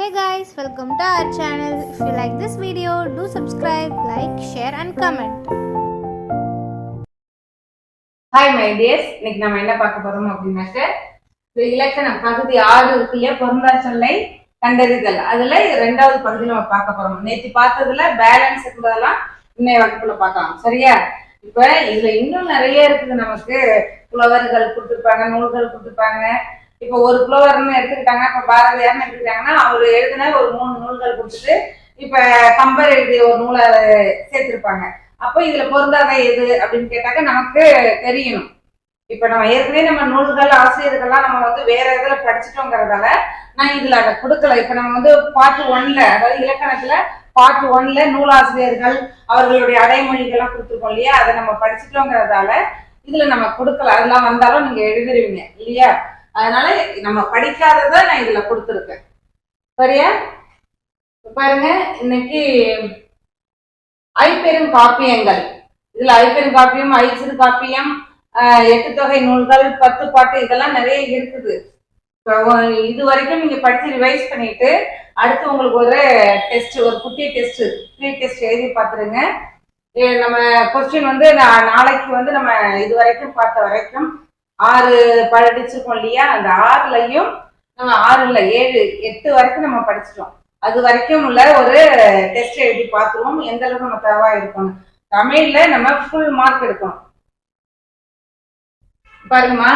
Hey guys welcome to our channel if you like this video do subscribe like share and comment hi my dears இன்னைக்கு நம்ம என்ன பார்க்க போறோம் அப்படின்னாக்க இந்த இலக்கணம் பகுதி ஆறு இருக்குல்ல பொருந்தா சொல்லை கண்டறிதல். அதுல ரெண்டாவது பகுதி நம்ம பார்க்க போறோம். நேற்று பார்த்ததுல பேலன்ஸ் இருக்கிறதெல்லாம் இன்னைய வகுப்புல பார்க்கலாம். சரியா? இப்ப இதுல இன்னும் நிறைய இருக்குது நமக்கு. புலவர்கள் கொடுத்துருப்பாங்க நூல்கள் கொடுத்துருப்பாங்க. இப்ப ஒரு புலவர்னு எடுத்துக்கிட்டாங்க இப்ப பாரதியார்னு எடுத்துக்கிட்டாங்கன்னா அவர் எழுதின ஒரு மூணு நூல்கள் கொடுத்துட்டு இப்ப கம்பர் எழுதிய ஒரு நூலை சேர்த்திருப்பாங்க. அப்போ இதுல பொருந்தாத எது அப்படின்னு கேட்டாக்க நமக்கு தெரியணும். இப்ப நம்ம ஏற்கனவே நம்ம நூல்கள் ஆசிரியர்கள்லாம் நம்ம வந்து வேற இதுல படிச்சிட்டோங்கிறதால நான் இதுல அதை கொடுக்கல. இப்ப நம்ம வந்து பார்ட் ஒன்ல அதாவது இலக்கணத்துல பார்ட் ஒன்ல நூலாசிரியர்கள் அவர்களுடைய அடைமொழிகள்லாம் கொடுத்துருக்கோம் இல்லையா? அதை நம்ம படிச்சிட்டோங்கிறதால இதுல நம்ம கொடுக்கல. அதெல்லாம் வந்தாலும் நீங்க எழுதிருவீங்க இல்லையா? அதனால நம்ம படிக்காததை நான் இதுல கொடுத்துருக்கேன். சரியா? பாருங்க இன்னைக்கு ஐப்பெரும் காப்பியங்கள். இதுல ஐப்பெரும் காப்பியம் ஐச்சிறு காப்பியம் எட்டு தொகை நூல்கள் பத்து பாட்டு இதெல்லாம் நிறைய இருக்குது. இப்போ இது வரைக்கும் நீங்க படிச்சு ரிவைஸ் பண்ணிட்டு அடுத்து உங்களுக்கு ஒரு டெஸ்ட் ஒரு குட்டி டெஸ்ட் ப்ரீ டெஸ்ட் எழுதி பார்த்துருங்க. நம்ம கொஸ்டின் வந்து நாளைக்கு வந்து நம்ம இது வரைக்கும் பார்த்த வரைக்கும் ஆறு படிச்சிருக்கோம் இல்லையா? அந்த ஆறுலையும் நம்ம ஆறு இல்லை ஏழு எட்டு வரைக்கும் நம்ம படிச்சிட்டோம். அது வரைக்கும் உள்ள ஒரு டெஸ்ட் எழுதி பார்த்துருவோம். எந்த அளவுக்கு நம்ம தரவா இருக்கணும் தமிழ்ல நம்ம ஃபுல் மார்க் எடுக்கணும். பாருங்கம்மா.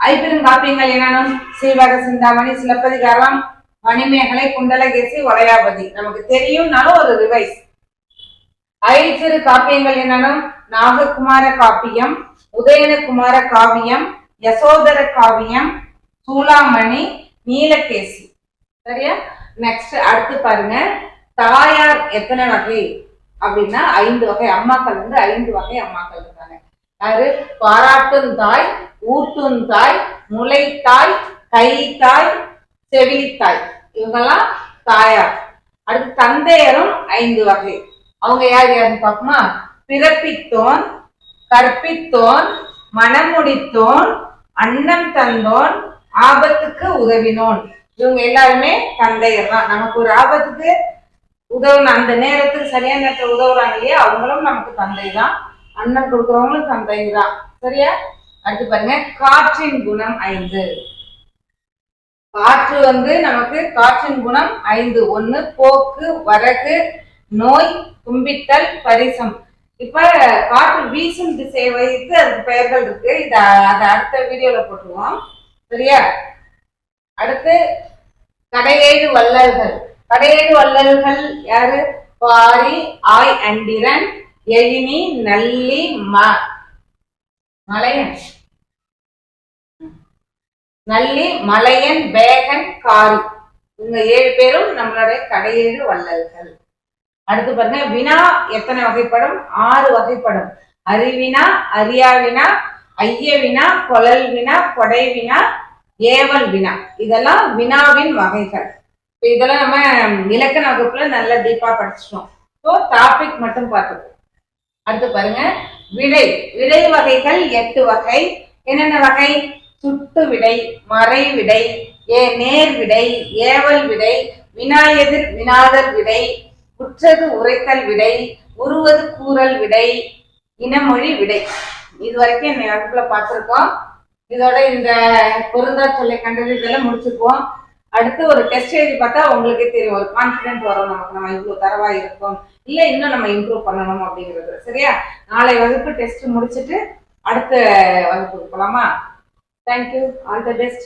ஐப்பெரும் காப்பியங்கள் என்னன்னு சீவக சிந்தாமணி சிலப்பதிகாரம் மணிமேகலை குண்டலகேசி வளையாபதி நமக்கு தெரியும்னாலும் ஒரு ரிவைஸ் ஐச்சிறு காப்பியங்கள் என்னன்னு நாககுமார காப்பியம் உதயனகுமார காவியம் யசோதர காவியம் சூளாமணி நீலகேசி. சரியா? நெக்ஸ்ட் அடுத்து பாருங்க. தாயார் எத்தனை வகை? அப்படின்னா ஐந்து வகை. அம்மாக்கள் வந்து ஐந்து வகை அம்மாக்கள் இருக்காங்க. யாரு? பாராட்டும் தாய் ஊட்டும் தாய் முளைத்தாய் கைத்தாய் செவிலித்தாய். இவங்கெல்லாம் தாயார். அடுத்து தந்தையரும் ஐந்து வகை. அவங்க யார் யாருன்னு பார்க்குமா பிறப்பித்தோன் கற்பித்தோன் மனமுடித்தோன் அன்னம் தந்தோன் ஆபத்துக்கு உதவினோன். இவங்க எல்லாருமே தந்தையர் தான். நமக்கு ஒரு ஆபத்துக்கு உதவுன அந்த நேரத்துக்கு சரியான நேரத்தில் உதவுறாங்க இல்லையா? அவங்களும் நமக்கு தந்தை தான். அண்ணன் கொடுக்குறவங்களும் தந்தை தான். சரியா? அடுத்து பாருங்க. காற்றின் குணம் ஐந்து. காற்று வந்து நமக்கு காற்றின் குணம் ஐந்து. ஒன்று போக்கு வரகு நோய் தும்பித்தல் பரிசம். இப்ப காற்று வீசும் திசையை வைத்து அதுக்கு பெயர்கள் இருக்கு. இத அதை அடுத்த வீடியோல போட்டுருவோம். சரியா? அடுத்து கடையேழு வள்ளல்கள். கடையேழு வள்ளல்கள் யாரு? பாரி ஆய் அண்டிரன் எழினி நல்லி ம. மலையன். நல்லி மலையன் பேகன் காரி. இவங்க ஏழு பேரும் நம்மளுடைய கடையேழு வள்ளல்கள். அடுத்து பாருங்க வினா எத்தனை வகைப்படும்? ஆறு வகைப்படும். அறிவினா அறியாவினா ஐய வினா கொழல் வினா கொடை வினா ஏவல் வினா. இதெல்லாம் வினாவின் வகைகள். இதெல்லாம் நம்ம இலக்கண வகுப்புல நல்ல டீப்பா படிச்சிட்டோம். ஸோ டாபிக் மட்டும் பார்த்துக்கோ அடுத்து பாருங்க விடை. விடை வகைகள் எட்டு வகை. என்னென்ன வகை? சுட்டு விடை மறை விடை ஏ நேர் விடை ஏவல் விடை வினா எதிர் வினாதல் விடை உற்றது உரைத்தல் விடை உருவது கூறல் விடை இனமொழி விடை. இது வரைக்கும் என் வகுப்புல பார்த்திருக்கோம். இதோட இந்த பொருந்தா சொல்லை கண்டறிதெல்லாம் முடிச்சுக்குவோம். அடுத்து ஒரு டெஸ்ட் எழுதி பார்த்தா உங்களுக்கே தெரியும் ஒரு கான்ஃபிடென்ட் வரும் நமக்கு. நம்ம இவ்வளவு தரவா இருக்கும். இல்ல இன்னும் நம்ம இம்ப்ரூவ் பண்ணணும் அப்படிங்கிறது. சரியா? நாளை வகுப்பு டெஸ்ட் முடிச்சிட்டு அடுத்த வகுப்புக்கு போலாமா? Thank you all the best